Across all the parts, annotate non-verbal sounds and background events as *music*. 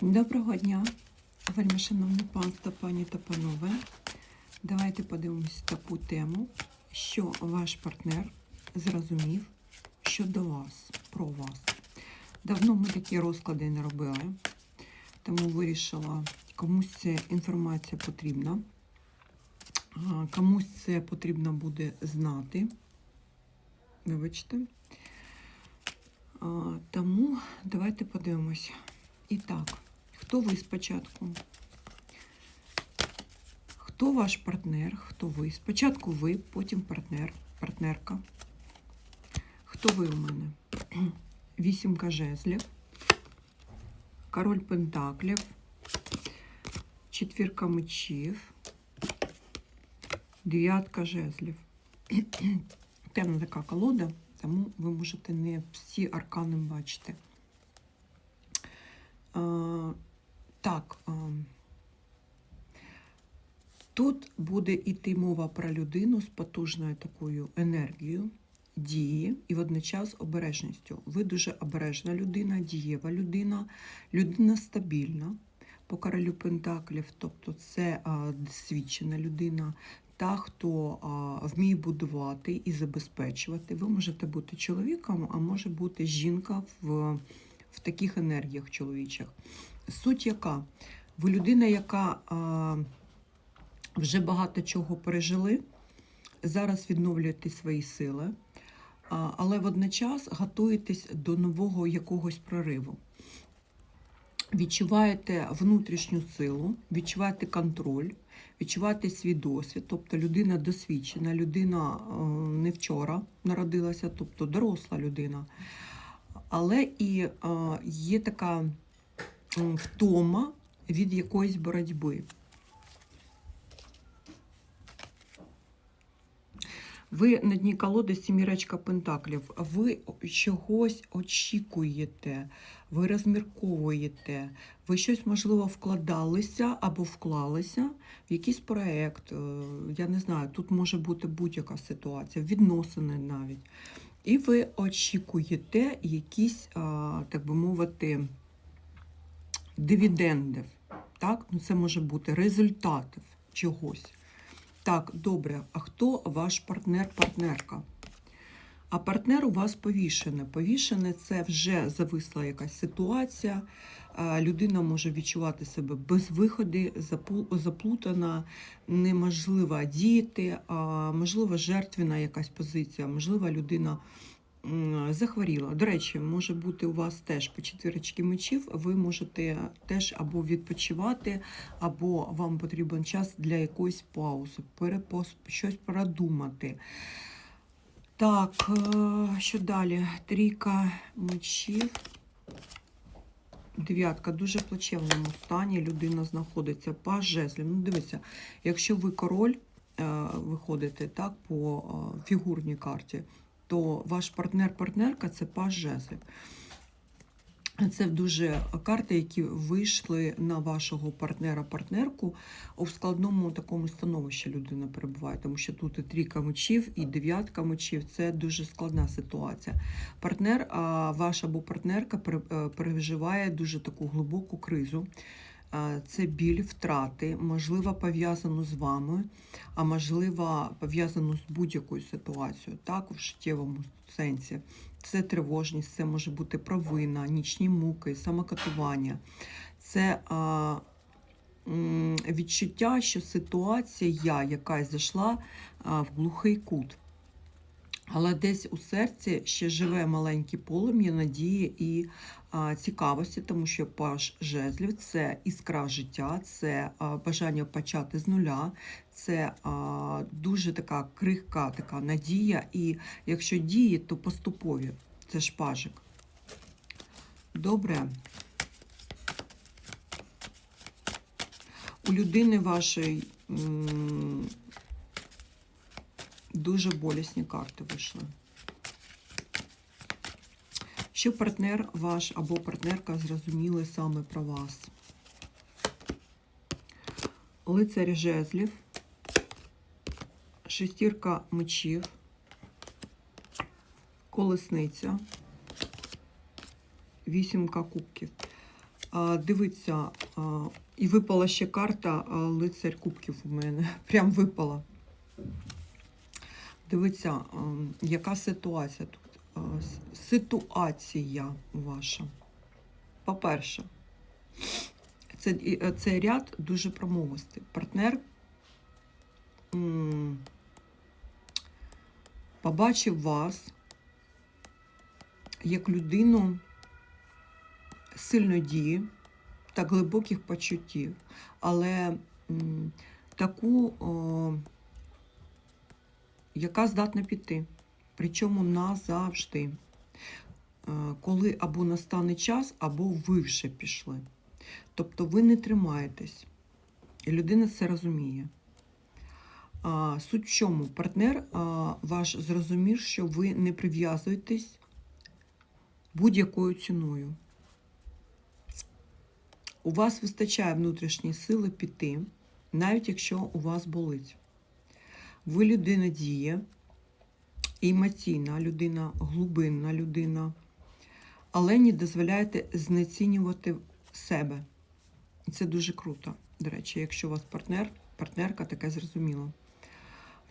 Доброго дня, вельми шановне панство, пані та панове. Давайте подивимось таку тему, що ваш партнер зрозумів щодо вас, про вас. Давно ми такі розклади не робили, тому вирішила, комусь ця інформація потрібна, комусь це потрібно буде знати. Вибачте. Тому давайте подивимось. І так, хто ви спочатку? Хто ваш партнер? Хто ви? Спочатку ви, потім партнер, партнерка. Хто ви у мене? *clears throat* Вісімка жезлів, король пентаклів, четвірка мечів, дев'ятка жезлів. *clears throat* Темна така колода, тому ви можете не всі аркани бачити. Так. Тут буде йти мова про людину з потужною такою енергією, дії і водночас обережністю. Ви дуже обережна людина, дієва людина, людина стабільна. По королю Пентаклів, тобто це а, досвідчена людина, та, хто а, вміє будувати і забезпечувати. Ви можете бути чоловіком, а може бути жінка в в таких енергіях чоловічих. Суть яка? Ви людина, яка а, вже багато чого пережили, зараз відновлюєте свої сили, а, але водночас готуєтесь до нового якогось прориву. Відчуваєте внутрішню силу, відчуваєте контроль, відчуваєте свій досвід, тобто людина досвідчена, людина е, не вчора народилася, тобто доросла людина. Але і е, є така втома від якоїсь боротьби. Ви на дні колоди сімірочка пентаклів. Ви чогось очікуєте, ви розмірковуєте, ви щось, можливо, вкладалися або вклалися в якийсь проєкт. е, Я не знаю, тут може бути будь-яка ситуація, відносини навіть. І ви очікуєте якісь, так би мовити, дивіденди. Так? Ну, це може бути результатів чогось. Так, добре, а хто ваш партнер-партнерка? А партнер у вас повішене. Повішене це вже зависла якась ситуація. Людина може відчувати себе без виходу, заплутана, неможливо діяти, можливо, жертвена якась позиція, можливо, людина захворіла. До речі, може бути у вас теж по четвірочки мечів, ви можете теж або відпочивати, або вам потрібен час для якоїсь паузи, перепос, щось продумати. Так, е, що далі? Трійка мечів. Дев'ятка дуже плачевному стані. Людина знаходиться по жезлів. Ну, дивіться, якщо ви король е, виходите так, по е, фігурній карті, то ваш партнер-партнерка це паж жезлів. Це дуже карти, які вийшли на вашого партнера-партнерку у складному такому становищі людина перебуває, тому що тут і трійка мечів, і дев'ятка мечів це дуже складна ситуація. Партнер, а ваш або партнерка е, переживає дуже таку глибоку кризу. Це біль втрати, можливо, пов'язану з вами, а можливо, пов'язану з будь-якою ситуацією, так, в життєвому сенсі. Це тривожність, це може бути провина, нічні муки, самокатування. Це а, відчуття, що ситуація якась зайшла в глухий кут. Але десь у серці ще живе маленьке полум'я надії і цікавості, тому що паш жезлів це іскра життя, це бажання почати з нуля, це дуже така крихка така надія. І якщо діє, то поступові. Це ж пажик. Добре. У людини вашої дуже болісні карти вийшли. Що партнер ваш або партнерка зрозуміли саме про вас? Лицарь жезлів, шестірка мечів, колесниця, вісімка кубків. Дивіться, і випала ще карта лицарь кубків у мене. *laughs* Прям випала. Дивіться, яка ситуація тут. С- Ситуація ваша. По-перше, це, е, цей ряд дуже промовистий. Партнер м, побачив вас як людину сильної дії та глибоких почуттів, але м, таку, о, яка здатна піти, причому назавжди, Е, коли або настане час, або ви вже пішли. Тобто ви не тримаєтесь, і людина це розуміє. Суть в чому? Партнер ваш зрозумів, що ви не прив'язуєтесь будь-якою ціною. У вас вистачає внутрішньої сили піти, навіть якщо у вас болить. Ви людина діє, емоційна людина, глибинна людина, але не дозволяєте знецінювати себе. І це дуже круто. До речі, якщо у вас партнер, партнерка таке зрозуміла.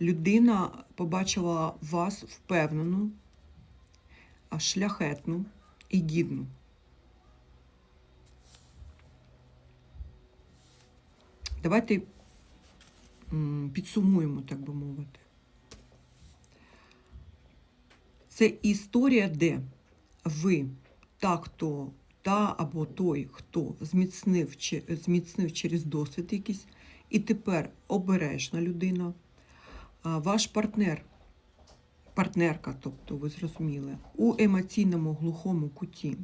Людина побачила вас впевнену, шляхетну і гідну. Давайте підсумуємо, так би мовити. Це історія, де ви та, хто та або той, хто зміцнив, чи- зміцнив через досвід якийсь, і тепер обережна людина, ваш партнер, партнерка, тобто ви зрозуміли, у емоційному глухому куті,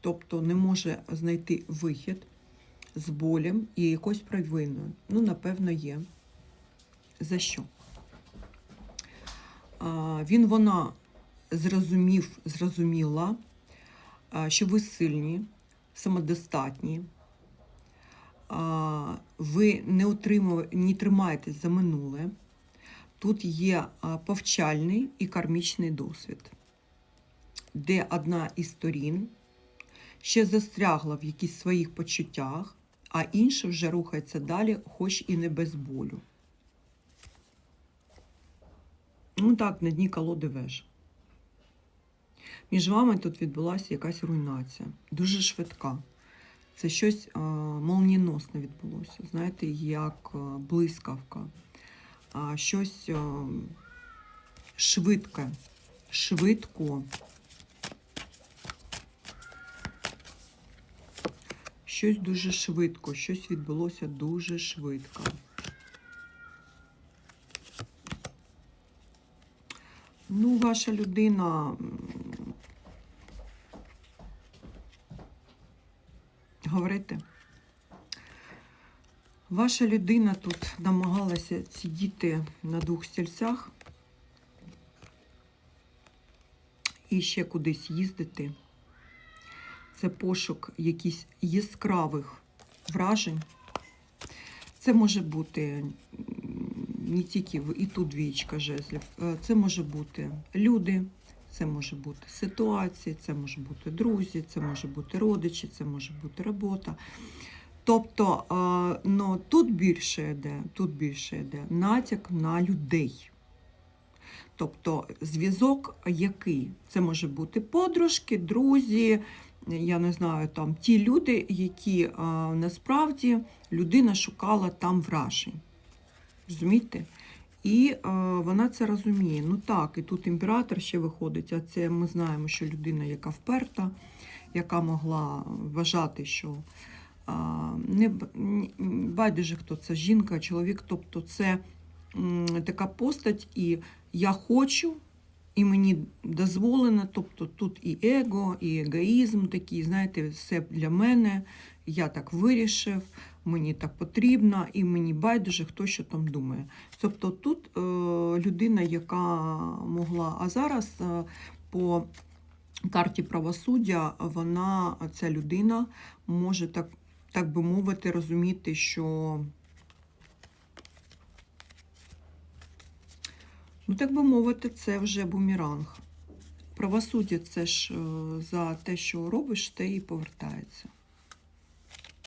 тобто не може знайти вихід з болем і якоюсь провиною. Ну, напевно, є. За що? Він, вона зрозумів, зрозуміла, що ви сильні, самодостатні, ви не, отримує, не тримаєтесь за минуле. Тут є повчальний і кармічний досвід, де одна із сторін ще застрягла в якихось своїх почуттях, а інша вже рухається далі, хоч і не без болю. Ну так, на дні колоди веж. Між вами тут відбулася якась руйнація, дуже швидка. Це щось а, молнієносне відбулося, знаєте, як а, блискавка, а, щось а, швидке, швидко. Щось дуже швидко, щось відбулося дуже швидко. Ну, ваша людина. М, Говорите. Ваша людина тут намагалася сидіти на двох стільцях і ще кудись їздити. Це пошук якихось яскравих вражень. Це може бути не тільки і тут двічка жезлів. Е, Це може бути люди, це може бути ситуації, це може бути друзі, це може бути родичі, це може бути робота. Тобто, е, ну, тут більше йде, тут більше йде натяк на людей. Тобто зв'язок який? Це може бути подружки, друзі, я не знаю, там ті люди, які насправді людина шукала там вражень. Розумієте? І а, вона це розуміє. Ну так, і тут імператор ще виходить, а це ми знаємо, що людина, яка вперта, яка могла вважати, що а, не байдуже, хто це жінка, чоловік, тобто це м, така постать, і я хочу, і мені дозволено, тобто тут і его, і егоїзм такий, знаєте, все для мене, я так вирішив, мені так потрібно, і мені байдуже, хто що там думає. Тобто тут е, людина, яка могла, а зараз е, по карті правосуддя, вона, ця людина, може так, так би мовити, розуміти, що. Ну, так би мовити, це вже бумеранг. Правосуддя це ж е, за те, що робиш, те і повертається.